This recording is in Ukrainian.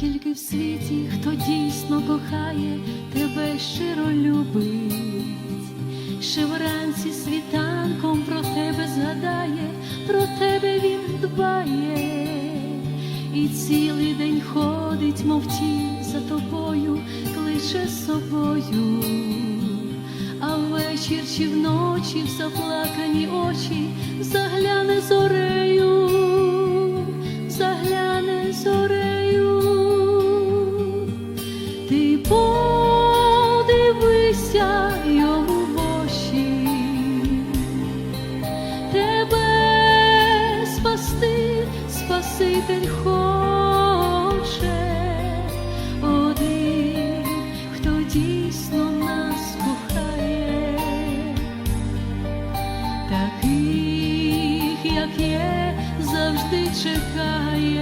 Тільки в світі, хто дійсно кохає, тебе щиро любить, ще вранці світанком про тебе згадає, про тебе він дбає, і цілий день ходить, мов тінь за тобою, кличе собою, а ввечір чи вночі в заплакані очі. йому в тебе спасти, спаситель хоче, один, хто дійсно нас кохає, таких, як є, завжди чекає.